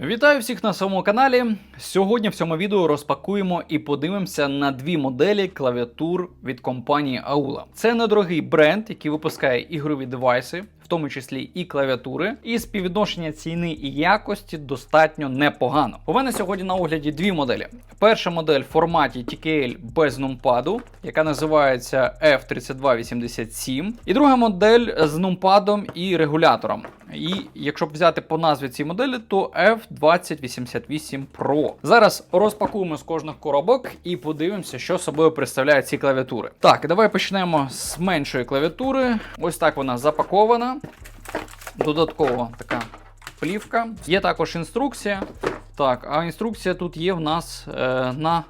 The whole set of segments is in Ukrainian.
Вітаю всіх на своєму каналі. Сьогодні в цьому відео розпакуємо і подивимося на дві моделі клавіатур від компанії Aula. Це недорогий бренд, який випускає ігрові девайси, в тому числі і клавіатури, і співвідношення ціни і якості достатньо непогано. У мене сьогодні на огляді дві моделі. Перша модель в форматі TKL без нумпаду, яка називається F3287, і друга модель з нумпадом і регулятором. І якщо б взяти по назві цієї моделі, то F2088 Pro. Зараз розпакуємо з кожних коробок і подивимося, що собою представляють ці клавіатури. Так, давай почнемо з меншої клавіатури. Ось так вона запакована. Додатково така плівка. Є також інструкція. Так, а інструкція тут є в нас е, на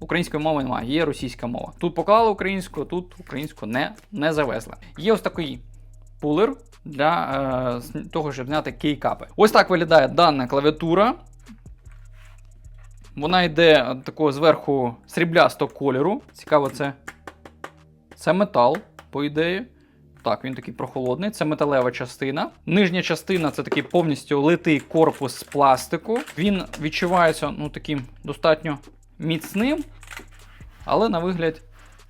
Української мови немає, є російська мова. Тут поклали українську, тут українську не, не завезли. Є ось такий пулер для е, того, щоб зняти кейкапи. Ось так виглядає дана клавіатура. Вона йде такого зверху сріблястого кольору. Цікаво, це, це метал, по ідеї. Так, він такий прохолодний, це металева частина. Нижня частина це такий повністю литий корпус з пластику. Він відчувається ну, таким достатньо міцним, але на вигляд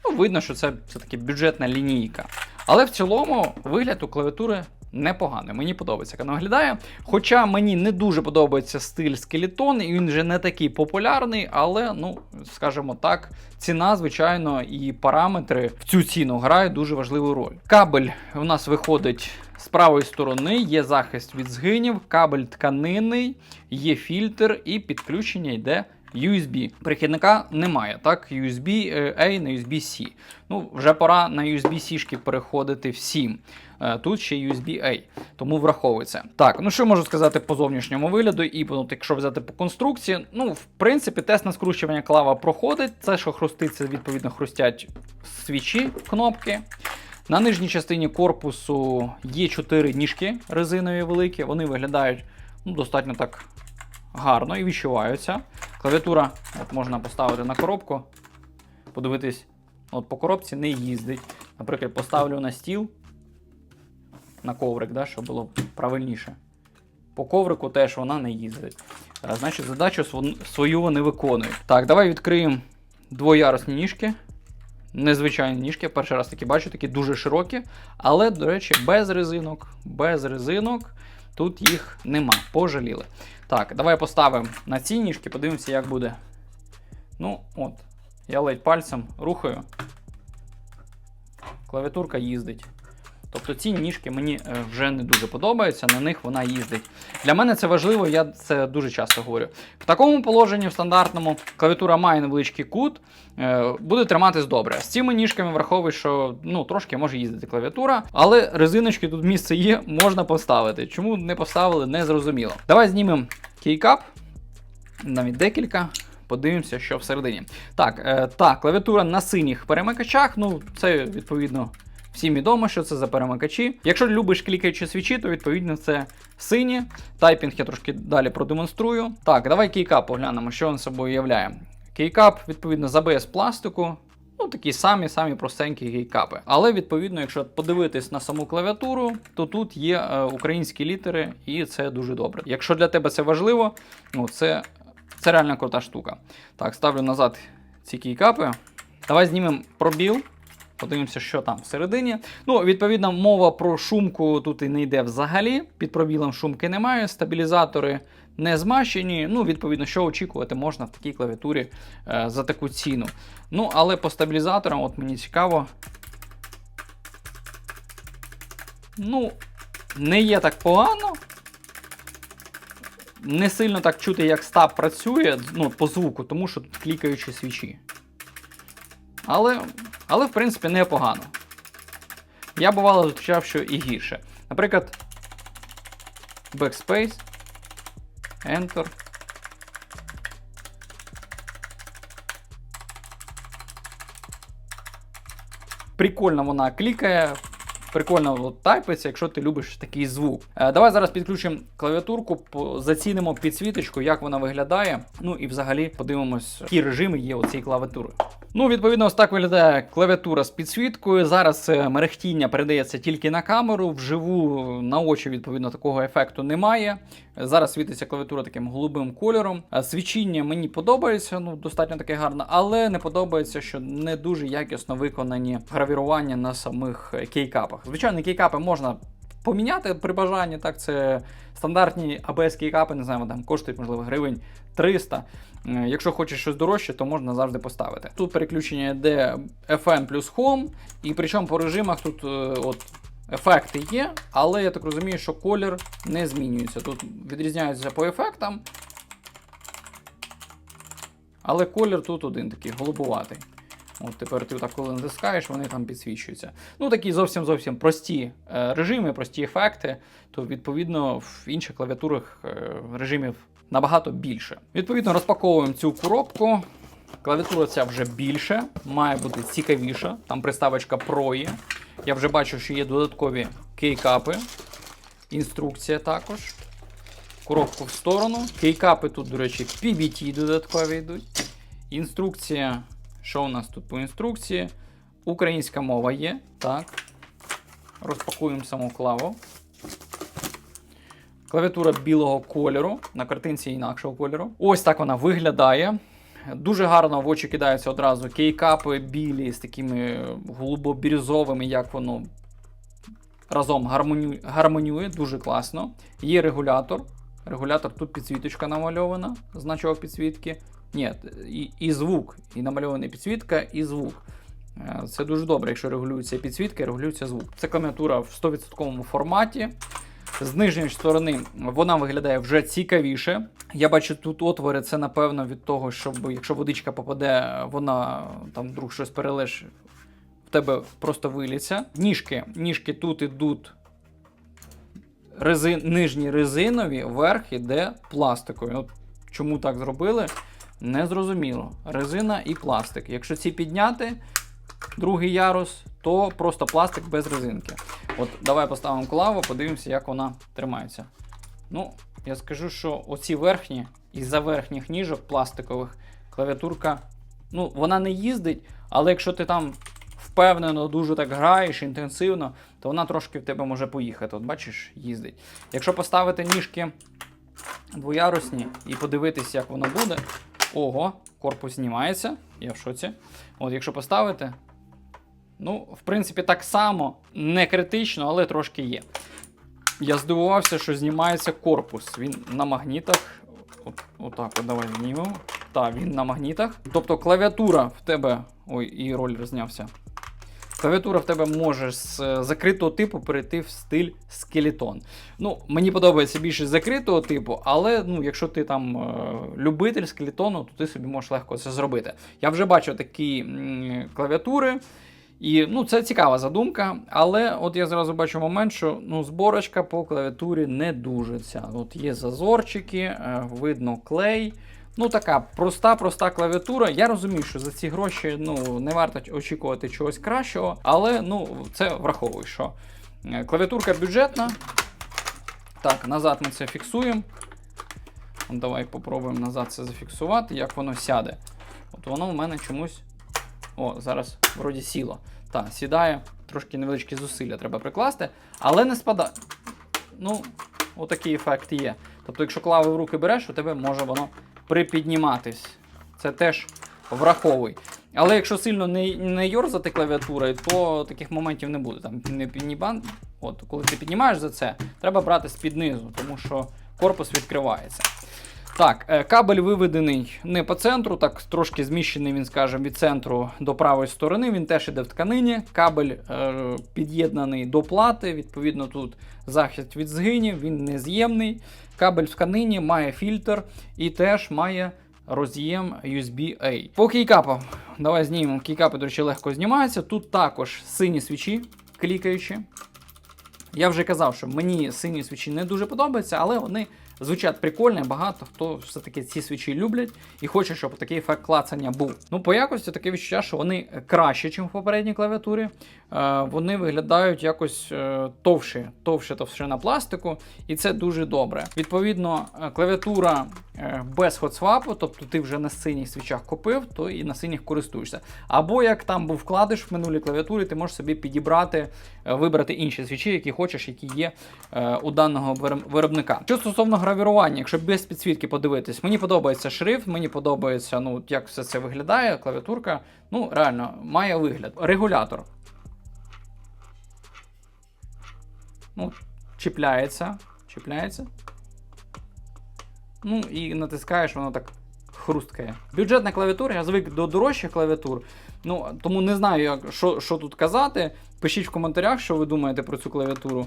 ну, видно, що це все-таки бюджетна лінійка. Але в цілому вигляд у клавіатури непоганий. Мені подобається, як вона виглядає. Хоча мені не дуже подобається стиль скелетон, і він вже не такий популярний, але, ну, скажімо так, ціна, звичайно, і параметри в цю ціну грають дуже важливу роль. Кабель у нас виходить. З правої сторони є захист від згинів, кабель тканинний, є фільтр і підключення йде USB. Прихідника немає, так? USB A на USB-C. Ну, вже пора на USB-C переходити всім. Е, Тут ще USB-A, тому враховується. Так, ну що можу сказати по зовнішньому вигляду, і от, якщо взяти по конструкції, ну, в принципі, тест на скручування клава проходить. Це, що хрустить, це відповідно хрустять свічі, кнопки. На нижній частині корпусу є 4 ніжки резинові великі, вони виглядають ну, достатньо так гарно і відчуваються. Клавіатура от можна поставити на коробку, подивитись, от по коробці не їздить. Наприклад, поставлю на стіл, на коврик, да, щоб було правильніше. По коврику теж вона не їздить. Е, Значить, задачу свою вони виконують. Так, давай відкриємо двоярусні ніжки. Незвичайні ніжки. Перший раз такі бачу, такі дуже широкі. Але, до речі, без резинок. Без резинок. Тут їх нема. Пожаліли. Так, давай поставимо на ці ніжки, подивимося, як буде. Ну, от. Я ледь пальцем рухаю. Клавіатурка їздить. Тобто ці ніжки мені е, вже не дуже подобаються, на них вона їздить. Для мене це важливо, я це дуже часто говорю. В такому положенні, в стандартному, клавіатура має невеличкий кут, е, буде триматись добре. З цими ніжками враховуй, що ну, трошки може їздити клавіатура, але резиночки тут місце є, можна поставити. Чому не поставили, не зрозуміло. Давай знімемо кейкап, навіть декілька. Подивимося, що всередині. Так, е, так, клавіатура на синіх перемикачах. Ну, це відповідно всім відомо, що це за перемикачі. Якщо любиш клікаючі свічі, то відповідно це сині. Тайпінг я трошки далі продемонструю. Так, давай кейкап поглянемо, що він собою являє. Кейкап, відповідно, з ABS пластику. Ну, такі самі самі простенькі кейкапи. Але відповідно, якщо подивитись на саму клавіатуру, то тут є е, українські літери, і це дуже добре. Якщо для тебе це важливо, ну це, це реально крута штука. Так, ставлю назад ці кейкапи. Давай знімемо пробіл. Подивимося, що там всередині. Ну, відповідно, мова про шумку тут і не йде взагалі. Під пробілом шумки немає, стабілізатори не змащені. Ну, відповідно, що очікувати можна в такій клавіатурі е, за таку ціну. Ну, але по стабілізаторам, от мені цікаво. Ну, не є так погано. Не сильно так чути, як стаб працює ну, по звуку, тому що тут клікаючі свічі. Але, але в принципі, непогано. Я бувало зустрічав, що і гірше. Наприклад, Backspace, Enter. Прикольно вона клікає, прикольно тайпиться, якщо ти любиш такий звук. Е, давай зараз підключимо клавіатурку, зацінимо підсвіточку, як вона виглядає. Ну і взагалі подивимось, які режими є у цієї клавіатури. Ну, відповідно, ось так виглядає клавіатура з підсвіткою. Зараз е, мерехтіння передається тільки на камеру. Вживу на очі, відповідно, такого ефекту немає. Зараз світиться клавіатура таким голубим кольором. Свічіння мені подобається, ну достатньо таке гарне, але не подобається, що не дуже якісно виконані гравірування на самих е, кейкапах. Звичайно, кейкапи можна поміняти при бажанні. Так, це стандартні ABS кейкапи, не знаю, там коштують, можливо, гривень 300. Е, Якщо хочеш щось дорожче, то можна завжди поставити. Тут переключення йде FM плюс Home, і причому по режимах тут е, от. Ефекти є, але я так розумію, що колір не змінюється. Тут відрізняються по ефектам. Але колір тут один такий голубуватий. От тепер ти так коли натискаєш, вони там підсвічуються. Ну, такі зовсім зовсім прості е, режими, прості ефекти. То відповідно в інших клавіатурах е, режимів набагато більше. Відповідно, розпаковуємо цю коробку. Клавіатура ця вже більше, має бути цікавіша. Там приставочка Pro є. Я вже бачу, що є додаткові кейкапи. Інструкція також. Коробку в сторону. Кейкапи тут, до речі, PBT додаткові йдуть. Інструкція. Що у нас тут по інструкції? Українська мова є. Так. Розпакуємо саму клаву. Клавіатура білого кольору, на картинці інакшого кольору. Ось так вона виглядає. Дуже гарно в очі кидаються одразу кейкапи білі з такими голубо-бірюзовими, як воно разом гармоню... гармонює, дуже класно. Є регулятор. Регулятор тут підсвіточка намальована, значок підсвітки. Ні, і, і звук, і намальована підсвітка, і звук. Е, Це дуже добре, якщо регулюється підсвітка і регулюється звук. Це клавіатура в 100% форматі. З нижньої сторони вона виглядає вже цікавіше. Я бачу тут отвори, це напевно від того, щоб якщо водичка попаде, вона там вдруг щось перелиш, в тебе просто виліться. Ніжки, ніжки тут ідуть резин, нижні резинові, верх іде пластикові. От чому так зробили? Не зрозуміло. Резина і пластик. Якщо ці підняти, другий ярус, то просто пластик без резинки. От давай поставимо клаву, подивимося, як вона тримається. Ну, я скажу, що оці верхні, із-за верхніх ніжок пластикових, клавіатурка, ну, вона не їздить, але якщо ти там впевнено дуже так граєш інтенсивно, то вона трошки в тебе може поїхати. От бачиш, їздить. Якщо поставити ніжки двоярусні і подивитися, як воно буде. Ого, корпус знімається. Я в шоці. От, якщо поставити, ну, в принципі, так само, не критично, але трошки є. Я здивувався, що знімається корпус. Він на магнітах. От, отак, от давай знімемо. Так, він на магнітах. Тобто клавіатура в тебе. Ой, і роль рознявся. Клавіатура в тебе може з е, закритого типу перейти в стиль скелетон. Ну, мені подобається більше закритого типу, але ну, якщо ти там е, любитель скелетону, то ти собі можеш легко це зробити. Я вже бачив такі клавіатури. І ну, це цікава задумка, але от я зразу бачу момент, що ну, зборочка по клавіатурі не дуже. От є зазорчики, е, видно клей. Ну, така проста-проста клавіатура. Я розумію, що за ці гроші ну, не варто очікувати чогось кращого, але ну, це враховую, що е, клавіатурка бюджетна. Так, назад ми це фіксуємо. Давай попробуємо назад це зафіксувати, як воно сяде. От воно в мене чомусь. О, зараз вроді сіло. Так, сідає, трошки невеличкі зусилля треба прикласти, але не спадає. Ну, отакий ефект є. Тобто, якщо клави в руки береш, у тебе може воно припідніматись. Це теж враховуй. Але якщо сильно не, не йорзати клавіатурою, то таких моментів не буде. Там не підніман. От, коли ти піднімаєш за це, треба брати з-під низу, тому що корпус відкривається. Так, е, кабель виведений не по центру, так трошки зміщений, він скажімо, від центру до правої сторони. Він теж іде в тканині. Кабель е, під'єднаний до плати. Відповідно, тут захист від згинів, він нез'ємний. Кабель в тканині має фільтр і теж має роз'єм USB-A. По кейкапам. Давай знімемо. Кейкапи, до речі, легко знімаються. Тут також сині свічі, клікаючі. Я вже казав, що мені сині свічі не дуже подобаються, але вони звучать прикольно. Багато хто все-таки ці свічі люблять і хоче, щоб такий ефект клацання був. Ну, по якості таке відчуття, що вони краще, ніж в попередній клавіатурі. Е, вони виглядають якось товше, товше товщина пластику, і це дуже добре. Відповідно, е, клавіатура без хотсвапу, тобто ти вже на синіх свічах купив, то і на синіх користуєшся. Або як там був вкладиш в минулій клавіатурі, ти можеш собі підібрати, е, вибрати інші свічі, які хочеш, які є е, у даного виробника. Що стосовно гравірування, якщо без підсвітки подивитись, мені подобається шрифт, мені подобається, ну як все це виглядає, клавіатурка. Ну, реально, має вигляд. Регулятор. Ну, чіпляється. Чіпляється. Ну і натискаєш, воно так хрусткає. Бюджетна клавіатура, я звик до дорожчих клавіатур. Ну, тому не знаю, як, що, що тут казати. Пишіть в коментарях, що ви думаєте про цю клавіатуру.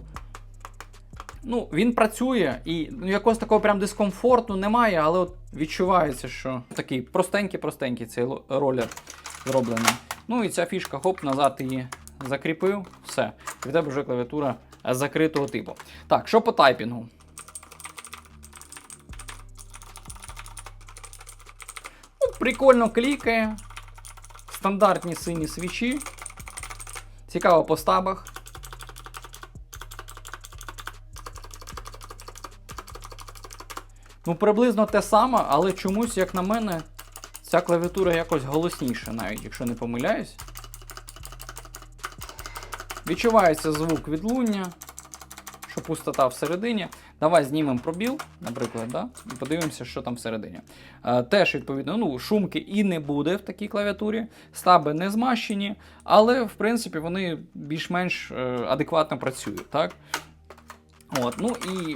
Ну, він працює і ну, якогось такого прям дискомфорту немає, але от відчувається, що такий простенький-простенький цей ролер зроблений. Ну і ця фішка, хоп, назад її закріпив, все. І в тебе вже клавіатура закритого типу. Так, що по тайпінгу? Прикольно клікає. Стандартні сині свічі. Цікаво по стабах. Ну, приблизно те саме, але чомусь, як на мене, ця клавіатура якось голосніша, навіть якщо не помиляюсь. Відчувається звук відлуння, що пустота всередині. Давай знімемо пробіл, наприклад, да? і подивимося, що там всередині. Е, теж, відповідно, ну, шумки і не буде в такій клавіатурі, стаби не змащені, але, в принципі, вони більш-менш е, адекватно працюють. Так? От, ну і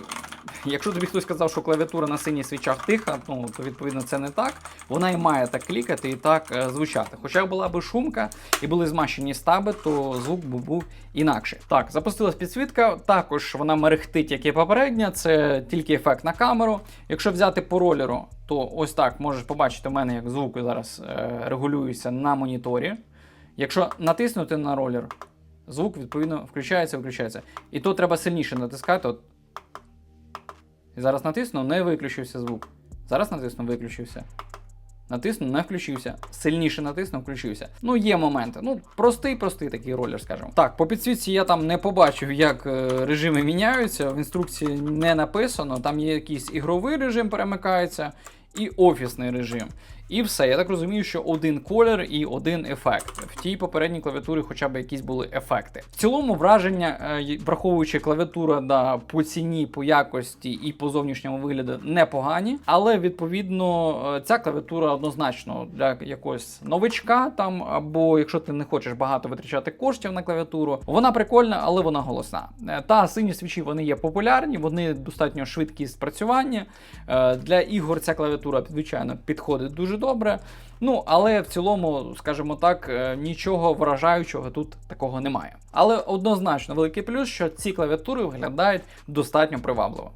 якщо тобі хтось сказав, що клавіатура на синіх свічах тиха, ну то відповідно це не так. Вона і має так клікати і так е, звучати. Хоча була би шумка і були змащені стаби, то звук би був інакший. Так, запустилась підсвітка. Також вона мерехтить, як і попередня. Це тільки ефект на камеру. Якщо взяти по ролеру, то ось так можеш побачити у мене, як звук зараз е, регулюється на моніторі. Якщо натиснути на ролер, звук відповідно включається, виключається. І то треба сильніше натискати. От. І зараз натисну, не виключився звук. Зараз натисну, виключився. Натисну, не включився. Сильніше натисну, включився. Ну, є моменти. Ну, простий, простий такий ролер, скажімо. Так, по підсвітці я там не побачив, як е, режими міняються. В інструкції не написано. Там є якийсь ігровий режим, перемикається, і офісний режим. І все. Я так розумію, що один колір і один ефект. В тій попередній клавіатурі хоча б якісь були ефекти. В цілому враження, е, враховуючи клавіатура да, по ціні, по якості і по зовнішньому вигляду непогані, але відповідно е, ця клавіатура однозначно для якогось новичка там, або якщо ти не хочеш багато витрачати коштів на клавіатуру, вона прикольна, але вона голосна. Е, Та сині свічі вони є популярні, вони достатньо швидкі спрацювання. Для ігор ця клавіатура, звичайно, підходить дуже добре. Ну, але в цілому, скажімо так, е, нічого вражаючого тут такого немає. Але однозначно великий плюс, що ці клавіатури виглядають достатньо привабливо.